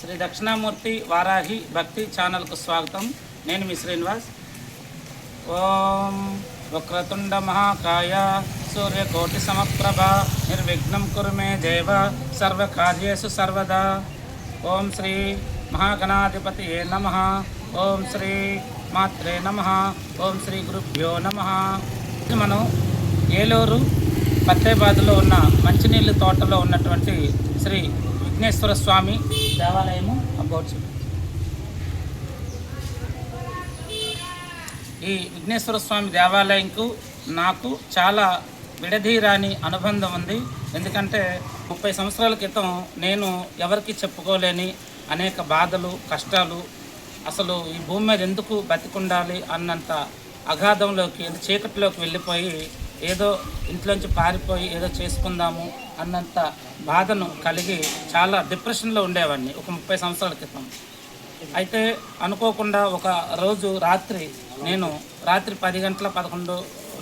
శ్రీ దక్షిణామూర్తి వారాహి భక్తి ఛానల్కు స్వాగతం. నేను మీ శ్రీనివాస్. ఓం వక్రతుండ మహాకాయ సూర్యకోటి సమప్రభ నిర్విఘ్నం కురుమే దేవ సర్వకార్యేషు సర్వదా. ఓం శ్రీ మహాగణాధిపతి ఏ నమ. ఓం శ్రీ మాత్రే నమ. ఓం శ్రీ గురుభ్యో నమ. మనం ఏలూరు పత్తేబాదులో ఉన్న మంచినీళ్ళ తోటలో ఉన్నటువంటి శ్రీ విఘ్నేశ్వర స్వామి దేవాలయము అబౌట్స్ ఈ విఘ్నేశ్వర స్వామి దేవాలయంకు నాకు చాలా విడదీరాని అనుబంధం ఉంది. ఎందుకంటే ముప్పై సంవత్సరాల క్రితం నేను ఎవరికి చెప్పుకోలేని అనేక బాధలు కష్టాలు అసలు ఈ భూమి మీద ఎందుకు బతికుండాలి అన్నంత అగాధంలోకి చీకటిలోకి వెళ్ళిపోయి ఏదో ఇంట్లోంచి పారిపోయి ఏదో చేసుకుందాము అన్నంత బాధను కలిగి చాలా డిప్రెషన్లో ఉండేవాడిని ఒక ముప్పై సంవత్సరాల క్రితం. అయితే అనుకోకుండా ఒక రోజు రాత్రి నేను రాత్రి పది గంటల పదకొండు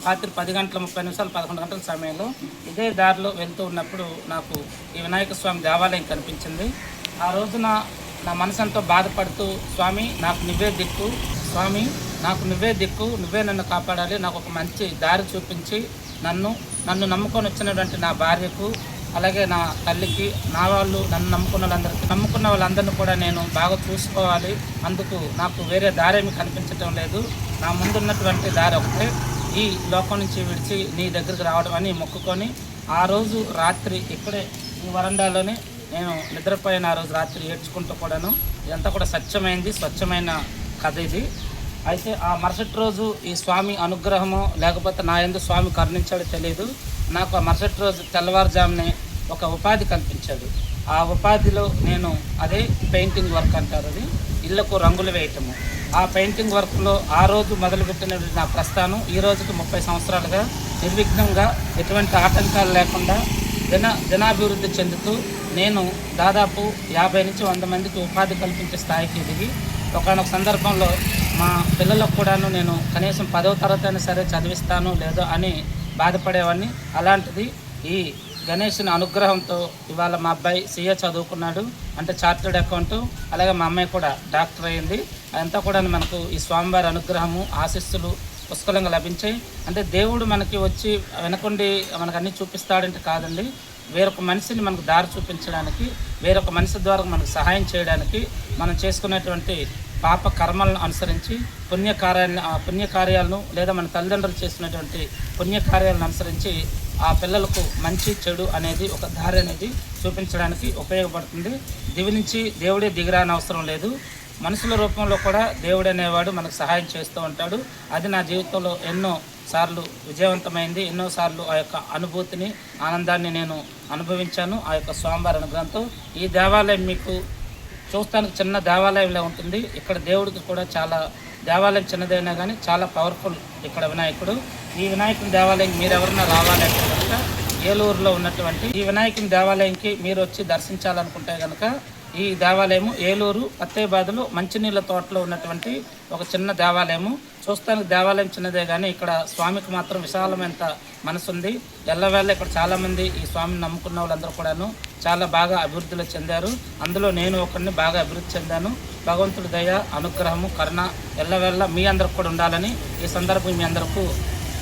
రాత్రి పది గంటల ముప్పై నిమిషాలు పదకొండు గంటల సమయంలో ఇదే దారిలో వెళ్తూ ఉన్నప్పుడు నాకు ఈ వినాయక స్వామి దేవాలయం కనిపించింది. ఆ రోజున నా మనసు ఎంతో బాధపడుతూ స్వామి నాకు నువ్వే దిక్కు. స్వామి నాకు నువ్వే దిక్కు నువ్వే నన్ను కాపాడాలి. నాకు ఒక మంచి దారి చూపించి నన్ను నన్ను నమ్ముకొని వచ్చినటువంటి నా భార్యకు అలాగే నా తల్లికి నా వాళ్ళు నన్ను నమ్ముకున్న వాళ్ళందరికీ నమ్ముకున్న వాళ్ళందరినీ కూడా నేను బాగా చూసుకోవాలి. అందుకు నాకు వేరే దారి ఏమి కనిపించటం లేదు. నా ముందున్నటువంటి దారి ఒకటే. ఈ లోకం నుంచి విడిచి నీ దగ్గరికి రావడం అని మొక్కుకొని ఆ రోజు రాత్రి ఇక్కడే ఈ వరండాలోనే నేను నిద్రపోయిన. ఆ రోజు రాత్రి ఏడ్చుకుంటూ కూడాను. ఇదంతా కూడా స్వచ్ఛమైంది. స్వచ్ఛమైన కథ ఇది. అయితే ఆ మరుసటి రోజు ఈ స్వామి అనుగ్రహము లేకపోతే నా ఎందు స్వామి కరుణించాడో తెలియదు. నాకు ఆ మరుసటి రోజు తెల్లవారుజామునే ఒక ఉపాధి కల్పించాడు. ఆ ఉపాధిలో నేను అదే పెయింటింగ్ వర్క్ అంటారు అది ఇళ్ళకు రంగులు వేయటము. ఆ పెయింటింగ్ వర్క్లో ఆ రోజు మొదలుపెట్టిన నా ప్రస్థానం. ఈ రోజుకి ముప్పై సంవత్సరాలుగా నిర్విఘ్నంగా ఎటువంటి ఆటంకాలు లేకుండా జన జనాభివృద్ధి చెందుతూ నేను దాదాపు యాభై నుంచి వంద మందికి ఉపాధి కల్పించే స్థాయికి ఎదిగి ఒకనొక సందర్భంలో మా పిల్లలకు కూడాను నేను కనీసం పదవ తరగతి అయినా సరే చదివిస్తాను లేదో అని బాధపడేవాడిని. అలాంటిది ఈ గణేషుని అనుగ్రహంతో ఇవాళ మా అబ్బాయి సీఏ చదువుకున్నాడు అంటే చార్టెడ్ అకౌంట్ అలాగే మా అమ్మాయి కూడా డాక్టర్ అయింది. అదంతా కూడా మనకు ఈ స్వామివారి అనుగ్రహము ఆశిస్సులు పుష్కలంగా లభించాయి. అంటే దేవుడు మనకి వచ్చి వెనకుండి మనకు అన్నీ చూపిస్తాడంటే కాదండి వేరొక మనిషిని మనకు దారి చూపించడానికి వేరొక మనిషి ద్వారా మనకు సహాయం చేయడానికి మనం చేసుకునేటువంటి పాప కర్మలను అనుసరించి పుణ్యకార్యాలను ఆ పుణ్యకార్యాలను లేదా మన తల్లిదండ్రులు చేసినటువంటి పుణ్యకార్యాలను అనుసరించి ఆ పిల్లలకు మంచి చెడు అనేది ఒక దారి అనేది చూపించడానికి ఉపయోగపడుతుంది. దివి నుంచి దేవుడే దిగిరాని అవసరం లేదు. మనుషుల రూపంలో కూడా దేవుడు అనేవాడు మనకు సహాయం చేస్తూ ఉంటాడు. అది నా జీవితంలో ఎన్నో సార్లు విజయవంతమైంది. ఎన్నోసార్లు ఆ యొక్క అనుభూతిని ఆనందాన్ని నేను అనుభవించాను. ఆ యొక్క స్వామివారి అనుగ్రహంతో ఈ దేవాలయం మీకు చూస్తానికి చిన్న దేవాలయంలో ఉంటుంది. ఇక్కడ దేవుడికి కూడా చాలా దేవాలయం చిన్నదైనా కానీ చాలా పవర్ఫుల్ ఇక్కడ వినాయకుడు. ఈ వినాయకుని దేవాలయం మీరు ఎవరన్నా రావాలంటే కనుక ఏలూరులో ఉన్నటువంటి ఈ వినాయకుని దేవాలయంకి మీరు వచ్చి దర్శించాలనుకుంటే కనుక ఈ దేవాలయము ఏలూరు పత్తేబాదులో మంచినీళ్ళ తోటలో ఉన్నటువంటి ఒక చిన్న దేవాలయము. చూస్తానికి దేవాలయం చిన్నదే కానీ ఇక్కడ స్వామికి మాత్రం విశాలమైన మనసు ఉంది ఎల్లవేళ ఇక్కడ చాలామంది ఈ స్వామిని నమ్ముకున్న వాళ్ళందరూ కూడాను చాలా బాగా అభివృద్ధిలో చెందారు. అందులో నేను ఒకరిని బాగా అభివృద్ధి చెందాను. భగవంతుడి దయ అనుగ్రహము కరుణ ఎల్లవేళ మీ అందరికి కూడా ఉండాలని ఈ సందర్భం మీ అందరికీ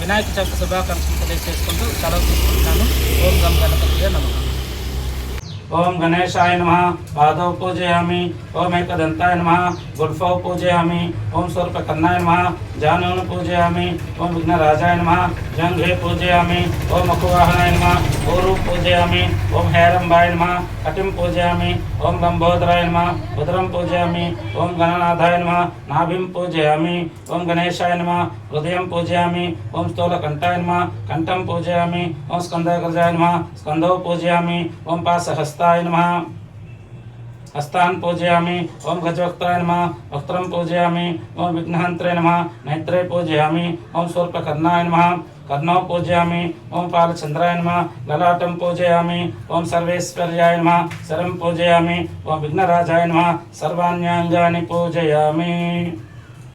వినాయక చవితి శుభాకాంక్షలు తెలియజేసుకుంటూ సెలవు తీసుకుంటున్నాను. ఓం గమ్ గణపతిగా నమస్కారం ఓం గణేశాయ నమ పాదౌ పూజయామి ఓం ఏకదంతాయ నమ గుల్ఫౌ పూజయామి ఓం స్వర్పకర్ణాయ నమ జానును పూజయామి ఓం విఘ్నరాజాయ నమ జంఘే పూజయామి ఓం అకువాహనాయ నమ ఊరు పూజయామి ఓం హేరంబాయ నమ కటిం పూజయామి ఓం లంబోదరాయ నమ ఉదరం పూజయామి ఓం గణనాథాయ నమ నాభిం పూజయామి ఓం గణేశాయ నమ హృదయం పూజయామి ఓం స్థూలకంఠాయ నమ కంఠం పూజయామి ఓం స్కందగజాయ నమ స్కందౌ పూజయామి ఓం పాసహస్తాయ నమ హస్తాన్ పూజయామి ఓం గజవక్తాయ నమ వక్త్రం పూజయామి ఓం విఘ్నహంత్రే నమ నేత్రే పూజయామి ఓం శూర్పకర్ణాయ నమ కర్ణౌ పూజయామి ఓం పాలచంద్రాయ నమ లలాటం పూజయామి ఓం సర్వేశ్వర్యాయ నమ శరం పూజయామి ఓం విఘ్నరాజాయ నమ సర్వాణ్యాంగాని పూజయామి